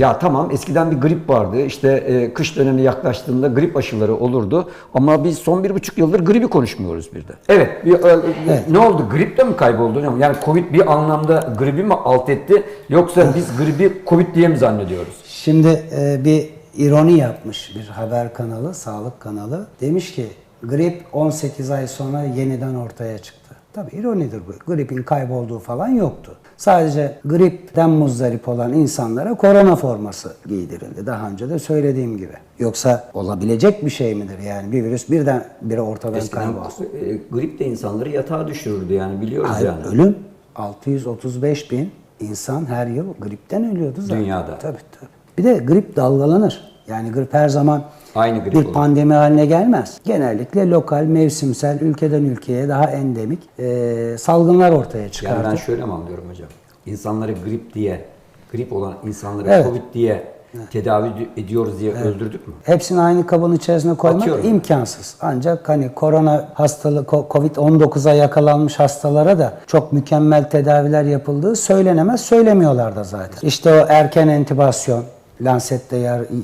Ya tamam eskiden bir grip vardı. İşte e, kış dönemi yaklaştığında grip aşıları olurdu. Ama biz son bir buçuk yıldır gribi konuşmuyoruz bir de. Evet. bir, e, Ne oldu? Grip de mi kayboldu hocam? Yani Covid bir anlamda gribi mi alt etti? Yoksa biz gribi Covid diye mi zannediyoruz? Şimdi e, bir ironi yapmış bir haber kanalı, sağlık kanalı. Demiş ki grip 18 ay sonra yeniden ortaya çıktı. Tabii ironidir bu. Gripin kaybolduğu falan yoktu. Sadece gripten muzdarip olan insanlara korona forması giydirildi. Daha önce de söylediğim gibi. Yoksa olabilecek bir şey midir yani bir virüs birden bire ortadan kaybolsun? e, grip de insanları yatağa düşürürdü yani biliyoruz Hayır, yani. ölüm 635 bin insan her yıl gripten ölüyordu zaten. Dünyada. Tabii tabii. Bir de grip dalgalanır. Yani grip her zaman Aynı grip bir olur. pandemi haline gelmez. Genellikle lokal, mevsimsel, ülkeden ülkeye daha endemik e, salgınlar ortaya çıkartır. Yani ben şöyle mi anlıyorum hocam? İnsanları grip diye, grip olan insanları Evet. Covid diye tedavi ediyoruz diye öldürdük mü? Hepsini aynı kabın içerisine koymak Atıyorum. imkansız. Ancak hani korona hastalığı, ko- Covid-19'a yakalanmış hastalara da çok mükemmel tedaviler yapıldığı söylenemez. Söylemiyorlar da zaten. İşte o erken entübasyon, Lancet'te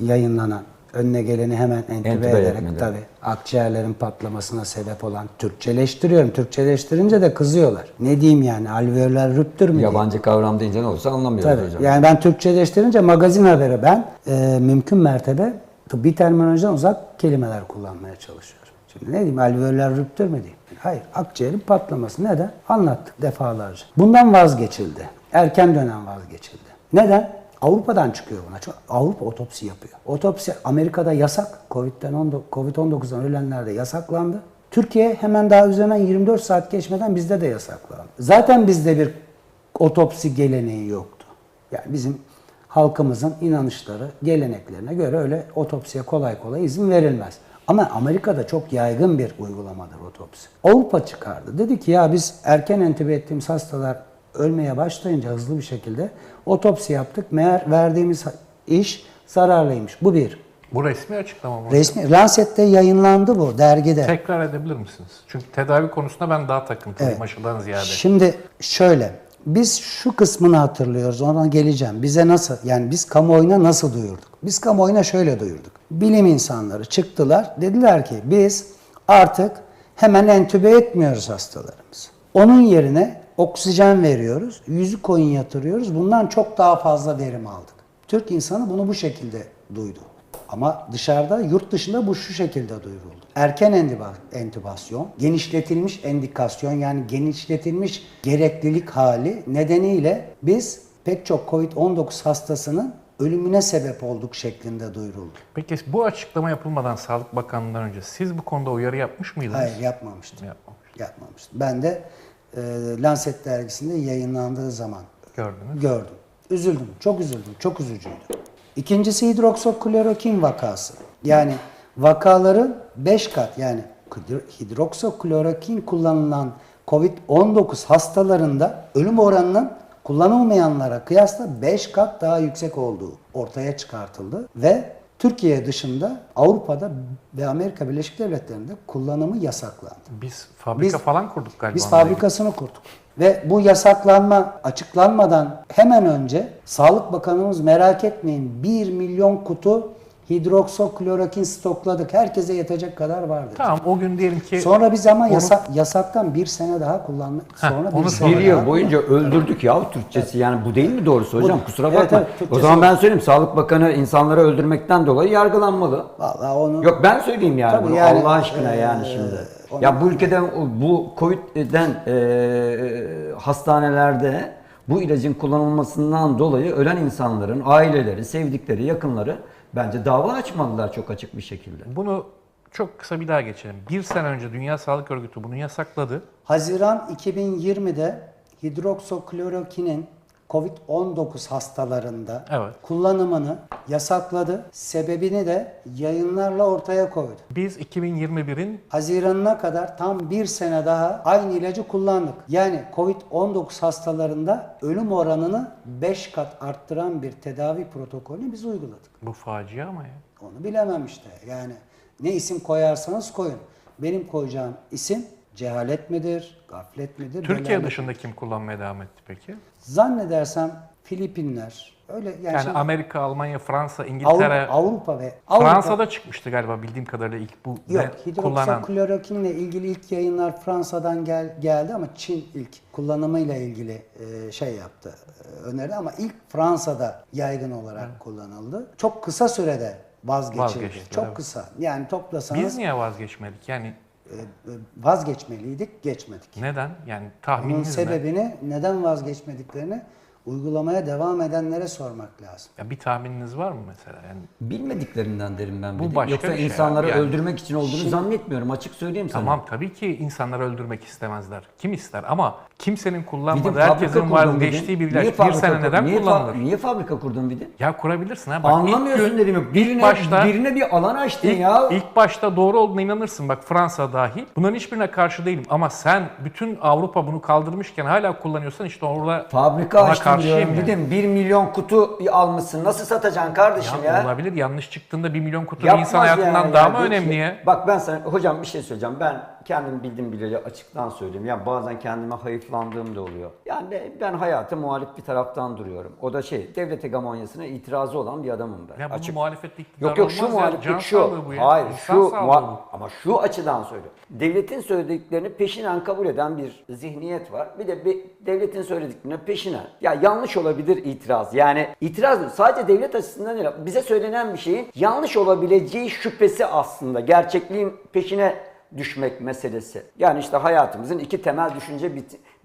yayınlanan, önüne geleni hemen entübe, Entübe ederek tabii akciğerlerin patlamasına sebep olan Türkçeleştiriyorum. Türkçeleştirince de kızıyorlar. Ne diyeyim yani alveolar rüptür mü diyeyim? Yabancı kavram deyince ne olursa anlamıyoruz Tabii. hocam. Yani ben Türkçeleştirince magazin haberi ben e, mümkün mertebe tıbbi terminolojiden uzak kelimeler kullanmaya çalışıyorum. Şimdi ne diyeyim alveolar rüptür mü diyeyim? Hayır akciğerin patlaması. Neden? Anlattık defalarca. Bundan vazgeçildi. Erken dönem vazgeçildi. Neden? Avrupa'dan çıkıyor buna. Çünkü Avrupa otopsi yapıyor. Otopsi Amerika'da yasak. Covid'den 19 Covid-19'dan ölenlerde yasaklandı. Türkiye hemen daha üzerinden 24 saat geçmeden bizde de yasaklandı. Zaten bizde bir otopsi geleneği yoktu. Yani bizim halkımızın inanışları, geleneklerine göre öyle otopsiye kolay kolay izin verilmez. Ama Amerika'da çok yaygın bir uygulamadır otopsi. Avrupa çıkardı. Dedi ki ya biz erken entübe ettiğimiz hastalar ölmeye başlayınca hızlı bir şekilde otopsi yaptık. Meğer verdiğimiz iş zararlıymış. Bu bir. Bu resmi açıklama mı? Resmi Lancet'te yayınlandı bu dergide. Tekrar edebilir misiniz? Çünkü tedavi konusunda ben daha takıntılıyım aşıdan ziyade. Şimdi şöyle, biz şu kısmını hatırlıyoruz, ona geleceğim. Bize nasıl, yani biz kamuoyuna nasıl duyurduk? Biz kamuoyuna şöyle duyurduk. Bilim insanları çıktılar, dediler ki biz artık hemen entübe etmiyoruz hastalarımızı. Onun yerine oksijen veriyoruz, yüzü koyun yatırıyoruz. Bundan çok daha fazla verim aldık. Türk insanı bunu bu şekilde duydu. Ama dışarıda, yurt dışında bu şu şekilde duyuruldu. Erken entübasyon, genişletilmiş endikasyon yani genişletilmiş gereklilik hali nedeniyle biz pek çok COVID-19 hastasının ölümüne sebep olduk şeklinde duyuruldu. Peki bu açıklama yapılmadan Sağlık Bakanlığı'ndan önce siz bu konuda uyarı yapmış mıydınız? Hayır yapmamıştım. Yapmamış. Yapmamıştım. Ben de e, Lancet dergisinde yayınlandığı zaman Gördünüz. gördüm. Üzüldüm. Çok üzüldüm. Çok üzücüydü. İkincisi hidroksoklorokin vakası. Yani vakaların 5 kat yani hidroksoklorokin kullanılan COVID-19 hastalarında ölüm oranının kullanılmayanlara kıyasla 5 kat daha yüksek olduğu ortaya çıkartıldı ve Türkiye dışında Avrupa'da ve Amerika Birleşik Devletleri'nde kullanımı yasaklandı. Biz fabrika Biz- falan kurduk galiba. Biz fabrikasını kurduk. Ve bu yasaklanma açıklanmadan hemen önce Sağlık Bakanımız merak etmeyin 1 milyon kutu hidroksoklorokin stokladık. Herkese yetecek kadar vardı. Tamam o gün diyelim ki Sonra biz ama Onu- yasak, yasaktan bir sene daha kullanmak Heh, sonra onu bir sene yıl daha- boyunca öldürdük ya Türkçesi yani bu değil mi doğrusu hocam? Bu- Kusura Evet, bakma. evet, o Türkçesi zaman ben söyleyeyim Sağlık Bakanı insanları öldürmekten dolayı yargılanmalı. Vallahi onu Yok ben söyleyeyim yani Tabii bunu yani, Allah aşkına eee, yani şimdi. onu- Ya bu ülkeden bu Covid'den eee, hastanelerde bu ilacın kullanılmasından dolayı ölen insanların aileleri, sevdikleri, yakınları bence dava açmalılar çok açık bir şekilde. bunu çok kısa bir daha geçelim. Bir sene önce Dünya Sağlık Örgütü bunu yasakladı. Haziran 2020'de hidroksoklorokinin COVID-19 hastalarında Evet. kullanımını yasakladı. Sebebini de yayınlarla ortaya koydu. Biz 2021'in Haziranına kadar tam bir sene daha aynı ilacı kullandık. Yani COVID-19 hastalarında ölüm oranını 5 kat arttıran bir tedavi protokolünü biz uyguladık. bu facia ama ya. Onu bilemem işte. Yani ne isim koyarsanız koyun. Benim koyacağım isim Cehalet midir? Gaflet midir? Türkiye dışında kim kullanmaya devam etti peki? Zannedersem Filipinler öyle yani, Yani şimdi Amerika, Almanya, Fransa, Avrupa, İngiltere, Avrupa ve Avrupa, Fransa'da çıkmıştı galiba bildiğim kadarıyla ilk bu Yok, hidroksiklorokinle ilgili ilk yayınlar Fransa'dan gel, geldi ama Çin ilk kullanımıyla ilgili e, şey yaptı, e, önerdi ama ilk Fransa'da yaygın olarak kullanıldı. Çok kısa sürede vazgeçildi. Vazgeçti, Çok evet. kısa. Yani toplasanız Biz niye vazgeçmedik? Yani vazgeçmeliydik, geçmedik. neden? Yani Bunun tahmininiz ne? sebebini neden vazgeçmediklerini uygulamaya devam edenlere sormak lazım. Ya bir tahmininiz var mı mesela? Yani Bilmediklerinden derim ben. Bu bir de. başka Yoksa bir şey insanları abi, yani. öldürmek için olduğunu zannetmiyorum. Açık söyleyeyim sana. tamam tabii ki insanları öldürmek istemezler. Kim ister? Ama kimsenin Vidin kullanmadığı, fabrika herkesin kurdun var geçtiği bir ilaç bir fabrika sene kurdun? neden niye fa- kullanılır? niye fabrika kurdun Vidin? Ya kurabilirsin ha. Bak, ilk Anlamıyorsun gün- dedim. Birine, başta- birine bir alan açtın İlk, ya. ilk başta doğru olduğuna inanırsın. Bak Fransa dahil. Bunların hiçbirine karşı değilim. Ama sen bütün Avrupa bunu kaldırmışken hala kullanıyorsan işte orada Fabrika ona açtın karşıyım diyorum. yani. Vidin 1 milyon kutu almışsın. Nasıl satacaksın kardeşim Ya, ya? olabilir. Yanlış çıktığında bir milyon kutu bir Yapmaz insan hayatından yani daha ya. mı önemli ki- ya? Bak ben sana hocam bir şey söyleyeceğim. Ben kendim bildim bileli açıktan söyleyeyim. Ya bazen kendime hayıflandığım da oluyor. Yani ben hayata muhalif bir taraftan duruyorum. O da şey devlet hegemonyasına itirazı olan bir adamım ben. Ya Açık. muhalefet iktidar Yok yok şu olmaz ya. Can şu. sağlığı bu ya. Hayır İnsan şu sağlığı muha- bu. ama şu açıdan söylüyorum. Devletin söylediklerini peşinen kabul eden bir zihniyet var. Bir de bir devletin söylediklerine peşinen. Ya yanlış olabilir itiraz. Yani itiraz sadece devlet açısından değil. Bize söylenen bir şeyin yanlış olabileceği şüphesi aslında. Gerçekliğin peşine düşmek meselesi. Yani işte hayatımızın iki temel düşünce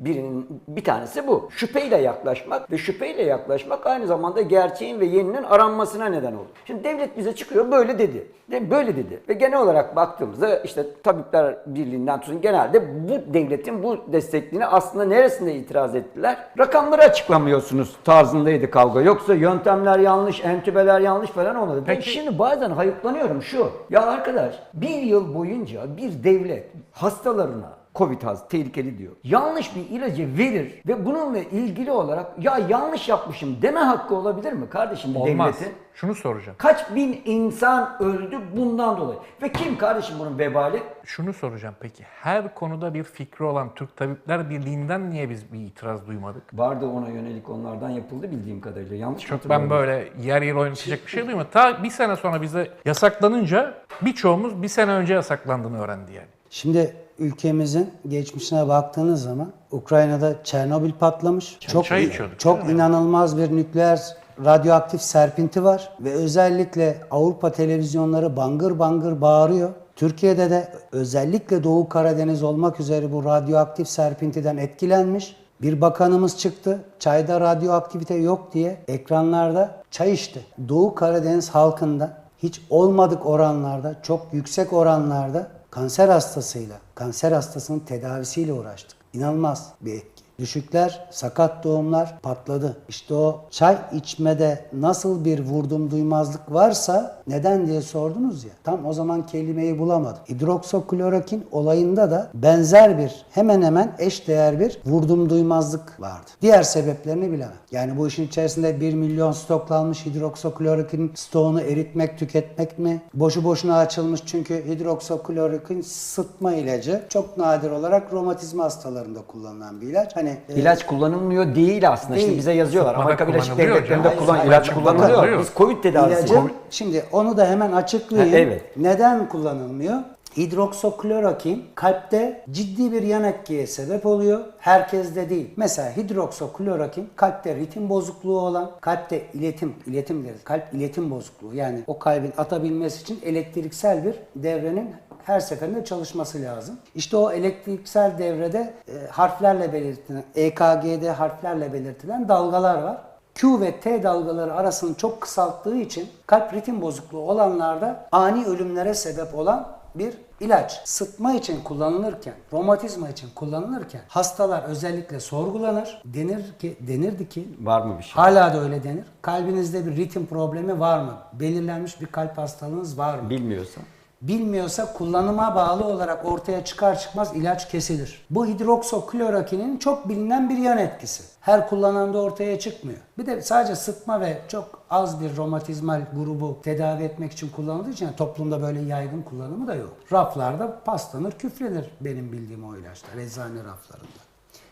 birinin bir tanesi bu. Şüpheyle yaklaşmak ve şüpheyle yaklaşmak aynı zamanda gerçeğin ve yeninin aranmasına neden olur. Şimdi devlet bize çıkıyor böyle dedi. De böyle dedi. Ve genel olarak baktığımızda işte Tabipler Birliği'nden tutun genelde bu devletin bu destekliğini aslında neresinde itiraz ettiler? Rakamları açıklamıyorsunuz tarzındaydı kavga. Yoksa yöntemler yanlış, entübeler yanlış falan olmadı. Ben Peki- şimdi bazen hayıflanıyorum şu. Ya arkadaş bir yıl boyunca bir devlet hastalarına Covid hastası tehlikeli diyor. Yanlış bir ilacı verir ve bununla ilgili olarak ya yanlış yapmışım deme hakkı olabilir mi kardeşim bir Olmaz. devletin? Şunu soracağım. Kaç bin insan öldü bundan dolayı. Ve kim kardeşim bunun vebali? Şunu soracağım peki. Her konuda bir fikri olan Türk Tabipler Birliği'nden niye biz bir itiraz duymadık? Vardı ona yönelik onlardan yapıldı bildiğim kadarıyla. Yanlış mı Çok ben hatırlıyorum? böyle yer yer oynatacak bir şey duymadım. Ta bir sene sonra bize yasaklanınca birçoğumuz bir sene önce yasaklandığını öğrendi yani. Şimdi ülkemizin geçmişine baktığınız zaman Ukrayna'da Çernobil patlamış. çok çay içiyorduk, çok inanılmaz bir nükleer radyoaktif serpinti var ve özellikle Avrupa televizyonları bangır bangır bağırıyor. Türkiye'de de özellikle Doğu Karadeniz olmak üzere bu radyoaktif serpintiden etkilenmiş. Bir bakanımız çıktı. Çayda radyoaktivite yok diye ekranlarda çay içti. Doğu Karadeniz halkında hiç olmadık oranlarda, çok yüksek oranlarda kanser hastasıyla, kanser hastasının tedavisiyle uğraştık. İnanılmaz bir. Düşükler, sakat doğumlar patladı. İşte o çay içmede nasıl bir vurdum duymazlık varsa neden diye sordunuz ya. Tam o zaman kelimeyi bulamadım. Hidroksoklorokin olayında da benzer bir hemen hemen eş değer bir vurdum duymazlık vardı. Diğer sebeplerini bilemem. Yani bu işin içerisinde 1 milyon stoklanmış hidroksoklorokin stoğunu eritmek, tüketmek mi? Boşu boşuna açılmış çünkü hidroksoklorokin sıtma ilacı çok nadir olarak romatizma hastalarında kullanılan bir ilaç. Hani e, İlaç kullanılmıyor değil aslında. Değil. Şimdi bize yazıyorlar. Sıtmada Amerika Birleşik Devletleri'nde kullan ilaç kullanılıyor. Biz Covid tedavisi. İlacı, şimdi onu da hemen açıklayayım. Ha, evet. Neden kullanılmıyor? Hidroksoklorokin kalpte ciddi bir yan etkiye sebep oluyor. Herkeste değil. Mesela hidroksoklorokin kalpte ritim bozukluğu olan, kalpte iletim, iletim deriz. Kalp iletim bozukluğu. Yani o kalbin atabilmesi için elektriksel bir devrenin her seferinde çalışması lazım. İşte o elektriksel devrede e, harflerle belirtilen, EKG'de harflerle belirtilen dalgalar var. Q ve T dalgaları arasını çok kısalttığı için kalp ritim bozukluğu olanlarda ani ölümlere sebep olan bir ilaç. Sıtma için kullanılırken, romatizma için kullanılırken hastalar özellikle sorgulanır. Denir ki, denirdi ki Var mı bir şey? hala da öyle denir. Kalbinizde bir ritim problemi var mı? Belirlenmiş bir kalp hastalığınız var mı? Bilmiyorsan. Bilmiyorsa kullanıma bağlı olarak ortaya çıkar çıkmaz ilaç kesilir. Bu hidroksoklorokinin çok bilinen bir yan etkisi. Her kullananda ortaya çıkmıyor. Bir de sadece sıtma ve çok az bir romatizmal grubu tedavi etmek için kullanıldığı için yani toplumda böyle yaygın kullanımı da yok. Raflarda paslanır, küflenir benim bildiğim o ilaçlar eczane raflarında.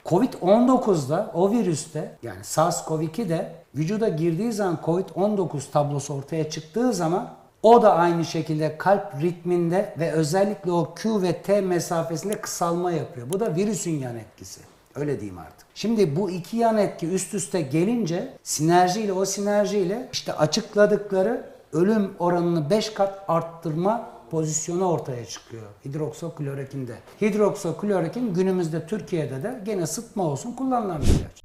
Covid-19'da o virüste yani SARS-CoV-2'de vücuda girdiği zaman Covid-19 tablosu ortaya çıktığı zaman o da aynı şekilde kalp ritminde ve özellikle o Q ve T mesafesinde kısalma yapıyor. Bu da virüsün yan etkisi. Öyle diyeyim artık. Şimdi bu iki yan etki üst üste gelince sinerjiyle o sinerjiyle işte açıkladıkları ölüm oranını 5 kat arttırma pozisyonu ortaya çıkıyor hidroksoklorokinde. Hidroksoklorokin günümüzde Türkiye'de de gene sıtma olsun kullanılan bir ilaç.